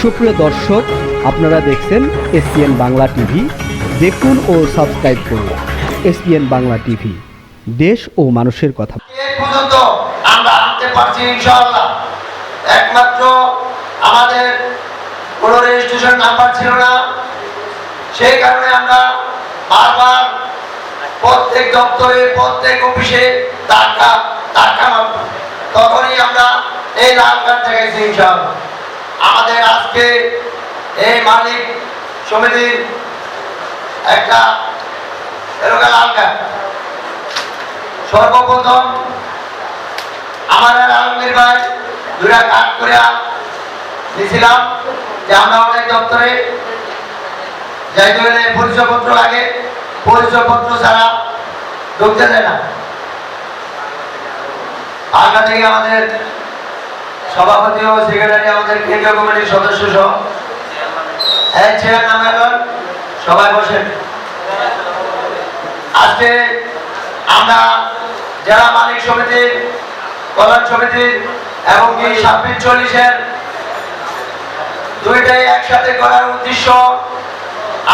সুপ্রিয় দর্শক, আপনারা দেখছেন এসপিএন বাংলা টিভি। দেখুন ও সাবস্ক্রাইব করুন এসপিএন বাংলা টিভি। দেশ ও মানুষের কথা। একমাত্র আমাদের কোনো রেজিস্ট্রেশন নাম্বার ছিল না। সেই কারণে আমরা বারবার প্রত্যেক দপ্তরে, প্রত্যেক অফিসে টাকা টাকা তখনই আমরা এই লাল কার্ড দেখাইছি ইনশাআল্লাহ। আমাদের আজকে এই মালিক সমিতির একটা এরকম সর্বপ্রথম আমাদের আলমগীর ভাই দুটা কাজ করে দিয়েছিলাম যে আমরা অনেক দপ্তরে যাইতে হলে পরিচয়পত্র লাগে, পরিচয়পত্র ছাড়া ঢুকতে দেয় না। আগে থেকে আমাদের সভাপতি ও সেক্রেটারি আমাদের কেন্দ্রীয় কমিটির সদস্য সহ। এক চেয়ার নামে এখন সবাই বসেন। আজকে আমরা জেলা মালিক সমিতির কল্যাণ সমিতির এবং কি ছাব্বিশ চল্লিশের দুইটাই একসাথে করার উদ্দেশ্য,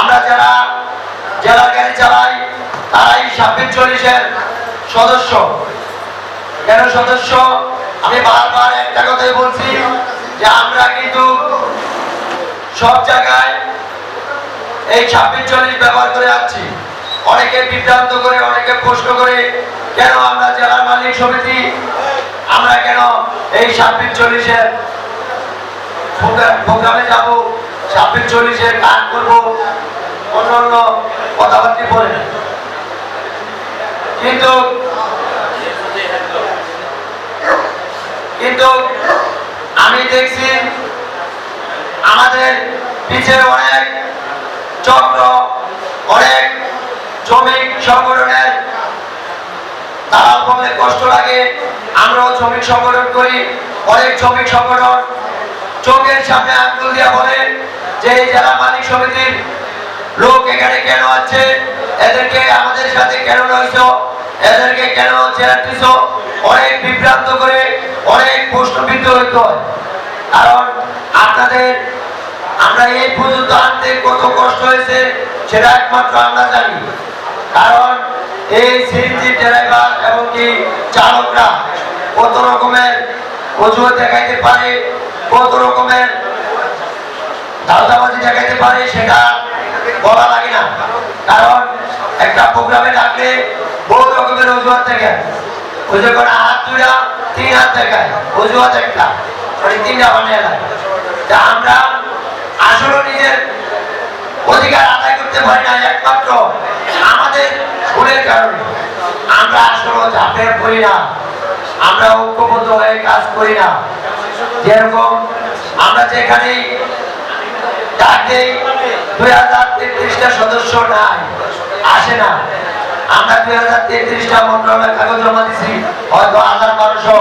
আমরা যারা জেলা গাড়ি চালাই, তারাই ছাব্বিশ চল্লিশের সদস্য। কেন সদস্য? আমি বারবার একটা কথাই বলছি যে আমরা কিন্তু সব জায়গায় এই ছাব্বিশ চল্লিশ ব্যবহার করে আসছি অনেকে বিভ্রান্ত করে, অনেকে প্রশ্ন করে, কেন আমরা জেলা মালিক সমিতি, আমরা কেন এই ছাব্বিশ চল্লিশের প্রোগ্রামে যাব, ছাব্বিশ চল্লিশের কাজ করব? অন্য অন্য কথাবার্তা বলে কিন্তু কিন্তু আমি দেখছি আমাদের পিছের অনেক চক্র, অনেক শ্রমিক সংগঠনের দালাল বলে কষ্ট লাগে। আমরাও শ্রমিক সংগঠন করি। অনেক শ্রমিক সংগঠন চোখের সামনে আঙ্গুল দিয়া বলে যে জেলা মালিক সমিতির লোক এখানে কেন আছে এদেরকে আমাদের সাথে কেন রয়েছ? এদেরকে কেন চেয়ার অনেক বিভ্রান্ত করে, অনেক প্রশ্নবিদ্ধ হইতে কারণ আপনাদের, আমরা এই পর্যন্ত আনতে কত কষ্ট হয়েছে সেটা একমাত্র আমরা জানি। কারণ এই সিএনজি ড্রাইভার এবং কি চালকরা কত রকমের অজুহাত দেখাইতে পারে, কত রকমের দাদাবাজি দেখাইতে পারে, সেটা বলা লাগে না। কারণ একটা প্রোগ্রামে ডাকলে বহু রকমের অজুহাত দেখে ওই যে হাত দুইটা, তিন হাত দেখায়। অজুহাত একটা মানে তিনটা বানিয়ে লাগে তা আমরা আসলে নিজের অধিকার আদায় করতে পারি না একমাত্র আমাদের ভুলের কারণে। আমরা আসলে ঝাঁপের করি না। আমরা ঐক্যবদ্ধ হয়ে কাজ করি না। যেরকম আমরা যেখানে ডাকে দুই হাজার তেত্রিশটা সদস্য নাই, আসে না। আমরা দুই হাজার তেত্রিশটা মন্ত্রণালয় কাগজ জমা দিছি, হয়তো হাজার বারোশো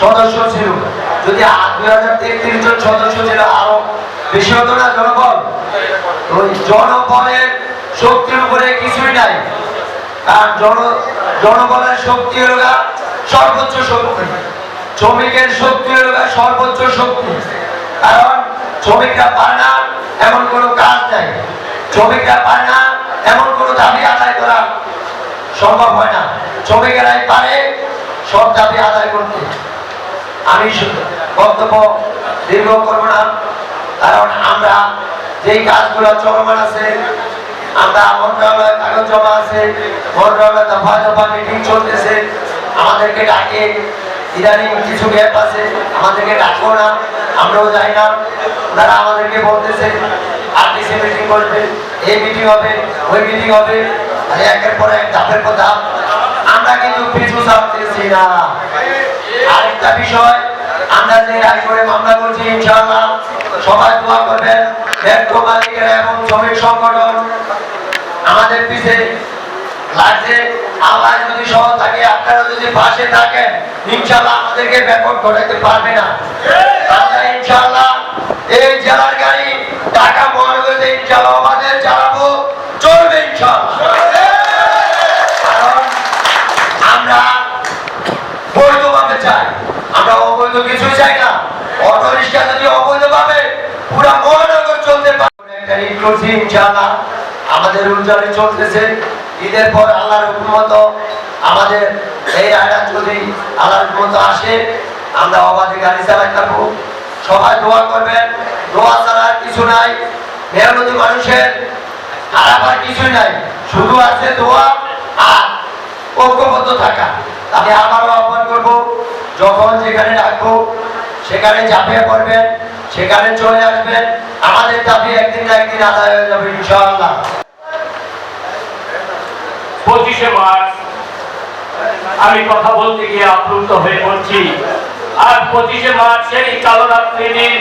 সদস্য ছিল। যদি দুই হাজার তেত্রিশ জন সদস্য ছিল, আরও বেশি হতো না জনবল? জনবলের শক্তির উপরে কিছুই নাই। কারণ জন জনবলের শক্তি হলো সর্বোচ্চ শক্তি। শ্রমিকের শক্তি হলো সর্বোচ্চ শক্তি। কারণ শ্রমিকরা পারে না, এমন কোনো কাজ নাই। শ্রমিকরা পারে না, এমন কোনো দাবি আদায় করা সম্ভব হয় না। শ্রমিকেরাই পারে, সব দাবি আদায় করতে। আমি বক্তব্য দীর্ঘ করব না, কারণ আমরা যেই কাজগুলো চলমান আছে, আমরা মন্ত্রণালয় কাগজ জমা আছে, মন্ত্রণালয় দফা দফা মিটিং চলতেছে, আমাদেরকে ডাকে, ইদানিং কিছু গ্যাপ আছে, আমাদেরকে ডাকবো না, আমরাও যাই না, ওনারা আমাদেরকে বলতেছে আরটিসি মিটিং করবে, এই মিটিং হবে, ওই মিটিং হবে। আর একের পর এক ধাপের কথা আমরা কিন্তু পিছু ছাড়তেছি না। আরেকটা বিষয়, আমরা যে হাইকোর্টে মামলা করছি, ইনশাআল্লাহ সবাই দোয়া করবেন। ব্যাংক মালিকেরা এবং শ্রমিক সংগঠন আমাদের পিছে। লাগছে আল্লাহ যদি সহ থাকে, আপনারা যদি পাশে থাকেন, ইনশাআল্লাহ আমাদেরকে ব্যাপক ঘটাতে পারবে না। আমরা ইনশাআল্লাহ এই জেলার গাড়ি ঢাকা মহানগরীতে ইনশাআল্লাহ আমাদের চালাবো চলবে ইনশাআল্লাহ কারণ আমরা বৈধভাবে চাই আমরা অবৈধ কিছু চাই না অটো রিক্সা যদি অবৈধভাবে পুরা মহানগর চলতে পারবে একটা ঈদ করছি ইনশাআল্লাহ। আমাদের উজ্জ্বলে চলতেছে। ঈদের পর আল্লাহর হুকুম আমাদের এই আয়াত যদি আল্লাহর হুকুম আসে, আমরা অবাধে গাড়ি চালাই থাকব সবাই দোয়া করবেন। দোয়া ছাড়া কিছু নাই। মেহনতি মানুষের খারাপ আর কিছুই নাই। শুধু আছে দোয়া আর ঐক্যবদ্ধ থাকা। আমি আবারও আহ্বান করব, যখন যেখানে ডাকবো, সেখানে ঝাঁপিয়ে পড়বেন। সেখানে চলে আসবেন আমাদের দাবি একদিন না একদিন আদায় হয়ে যাবে ইনশাআল্লাহ। পঁচিশে মার্চ, আমি কথা বলতে গিয়ে আপ্লুত হয়ে পড়ছি। আর পঁচিশে মার্চ সেই কালো রাত্রি দিন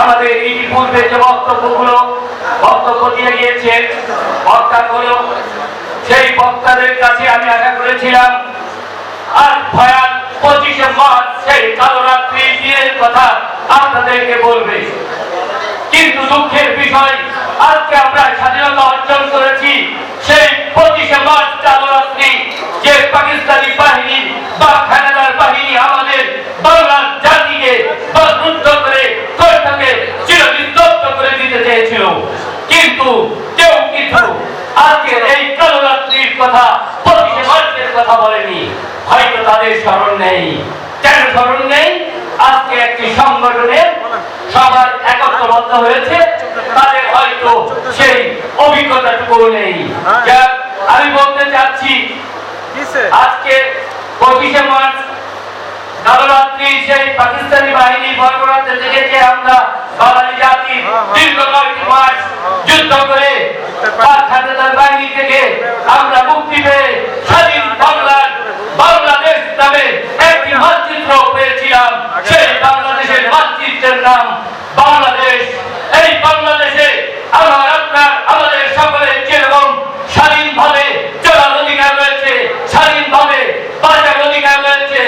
আমাদের ইতিপূর্বে যে বক্তব্যগুলো, বক্তব্য দিয়ে গিয়েছেন বক্তাগুলো সেই বক্তাদের কাছে আমি আশা করেছিলাম, আর ভয়ান পঁচিশে মার্চ সেই কালো রাত্রি দিনের কথা আপনাদেরকে বলবে, কিন্তু দুঃখের বিষয়, আজকে আমরা স্বাধীনতা অর্জন করেছি, সেই পঁচিশে মার্চ কালরাত্রি যে পাকিস্তানি বাহিনী বা খানাদার বাহিনী আমাদের বাংলার জাতিকে বাধুদ্ধ করে দেশটাকে চিরবিদ্যুৎ করে দিতে চেয়েছিল কিন্তু কেউ কিছু আজকে এই কালরাত্রির কথা পঁচিশে মার্চের কথা বলেনি হয়তো তাদের স্মরণ নেই কেন স্মরণ নেই আজকে একটি সংগঠনের সবার একত্রবদ্ধ হয়েছে তাদের হয়তো সেই অভিজ্ঞতাটুকু নেই। আমি বলতে চাচ্ছি আজকে পঁচিশে মার্চ কালরাত্রি সেই পাকিস্তানি বাহিনী বর্বরাতে দেখেছে আমরা বাঙালি জাতি। দীর্ঘ কয়েকটি মাস যুদ্ধ করে পাক খালেদার বাহিনী থেকে আমরা মুক্তি পেয়ে স্বাধীন বাংলার বাংলাদেশ নামে একটি মানচিত্র পেয়েছিলাম সেই বাংলাদেশের মানচিত্রের নাম বাংলাদেশ এই বাংলাদেশে আমার আপনার আমাদের সকলের যেরকম স্বাধীনভাবে চলার অধিকার রয়েছে স্বাধীনভাবে বাঁচার অধিকার রয়েছে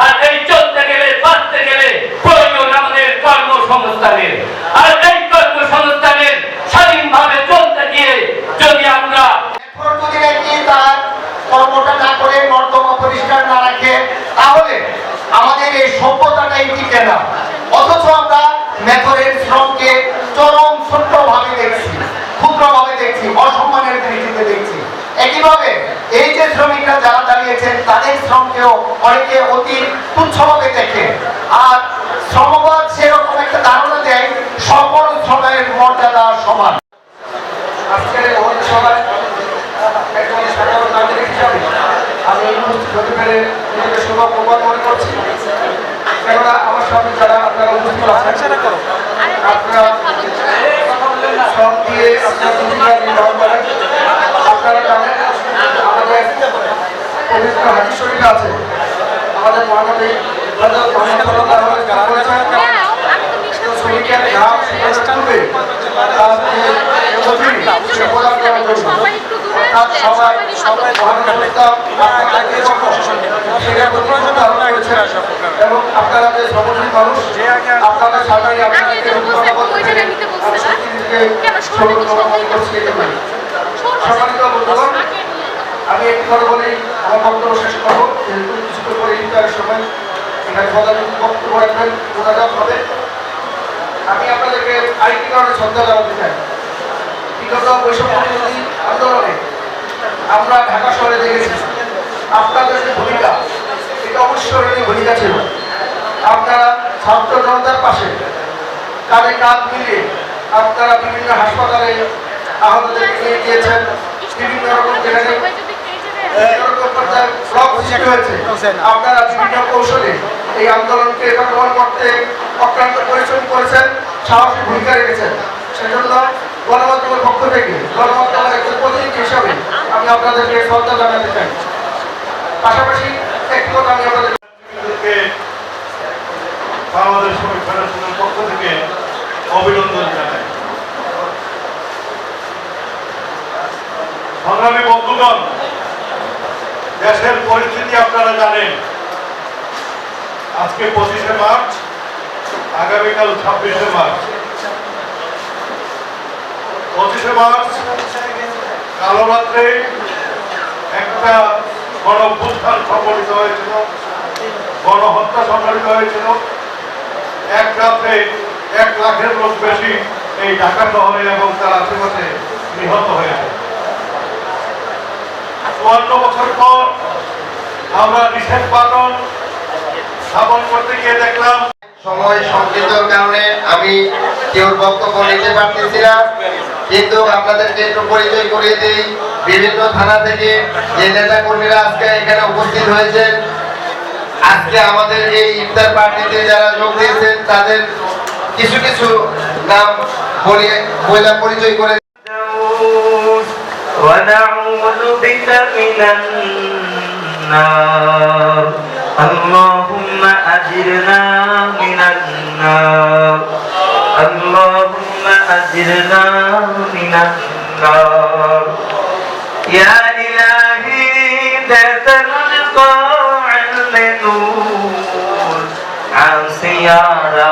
আর এই চলতে গেলে বাঁচতে গেলে প্রয়োজন আমাদের কর্মসংস্থানের আর এই কর্মসংস্থানের স্বাধীনভাবে চলতে গিয়ে যদি আমরা এখন যদি নাকি তার কর্মটা না করে নর্দমা পরিষ্কার না রাখে তাহলে আমাদের এই সভ্যতাটাই টিকে না অথচ আমরা মেথরের শ্রমকে চরম ছোট্টভাবে দেখছি ক্ষুদ্রভাবে দেখছি অসম্মানের দৃষ্টিতে দেখছি একইভাবে এই যে শ্রমিকরা যারা দাঁড়িয়েছেন, তাদের শ্রমকেও অনেকে অতি তুচ্ছভাবে দেখে। আর শ্রমবাদ সেরকম একটা ধারণা দেয়, সকল শ্রমের মর্যাদা সমান। আমি উপস্থিত হতে পেরে মনে করছি। কেননা আমার সামনে যারা আপনারা উপস্থিত আছেন, আপনারা শ্রম আপনার আপনারা পবিত্র আছে। আমাদের মহানবী হযরত মুহাম্মদ সাল্লাল্লাহু আলাইহি ওয়াসাল্লাম বলেছেন একজন শ্রমিকের ঘাম পূর্বে তার সে প্রদান করার জন্য। অর্থাৎ সবাই সবাই মহানবতা আপনাকে সেটা প্রতিযোগিতা ধারণ করেছে এবং আপনারা যে শ্রমজীবী মানুষ আপনাদের নিজেকে সৌভাগ্যবান করছি এই জন্য। সম্মানিত বন্ধুগণ আমি একটি কথা বলেই আমার বক্তব্য শেষ করব যেহেতু কিছুক্ষণ পরে ইন্টারের সময় আমি আপনাদেরকে আরেকটি কারণে শ্রদ্ধা জানাতে চাই। বিগত বৈষম্য বিরোধী আন্দোলনে আমরা ঢাকা শহরে দেখেছি, আপনাদের যে ভূমিকা, এটা অবশ্যই ভূমিকা ছিল। আপনারা ছাত্র জনতার পাশে কাঁধে কাঁধ মিলিয়ে আপনারা বিভিন্ন হাসপাতালে আহতদেরকে নিয়ে গিয়েছেন, বিভিন্ন রকম যেখানে আপনারা বিভিন্ন কৌশলে এই আন্দোলনকে প্রমাণ করতে অক্লান্ত পরিশ্রম করেছেন সাহসী ভূমিকা রেখেছেন সেজন্য গণমাধ্যমের পক্ষ থেকে গণমাধ্যমের একজন প্রতিনিধি হিসাবে আমি আপনাদেরকে শ্রদ্ধা জানাতে চাই পাশাপাশি একটি কথা আমি আপনাদের বাংলাদেশ শ্রমিক ফেডারেশনের পক্ষ থেকে অভিনন্দন জানাই। সংগ্রামী বন্ধুগণ দেশের পরিস্থিতি আপনারা জানেন। আজকে পঁচিশে মার্চ, আগামীকাল ছাব্বিশে মার্চ। পঁচিশে মার্চ, কালো রাত্রে একটা গণভ্যুত্থান সংগঠিত হয়েছিল, গণহত্যা সংগঠিত হয়েছিল। এক রাত্রে এক লাখের লোক বেশি এই ঢাকা শহরে এবং তার আশেপাশে নিহত হয়েছে। চুয়ান্ন বছর পর আমরা নিষেধ পালন স্থাপন করতে গিয়ে দেখলাম। সময় সংকীর্তর কারণে আমি কেউর বক্তব্য নিতে পারতেছি না, কিন্তু আপনাদেরকে একটু পরিচয় করিয়ে দিই। বিভিন্ন থানা থেকে যে নেতা কর্মীরা আজকে এখানে উপস্থিত হয়েছেন, আজকে আমাদের এই ইফতার পার্টিতে যারা যোগ দিয়েছেন, তাদের কিছু কিছু নাম বলে পরিচয় করে ونعوذ بك من النار. اللهم أجرنا من النار. اللهم أجرنا من النار. يا إلهي ذات القاع النور. عن سيارة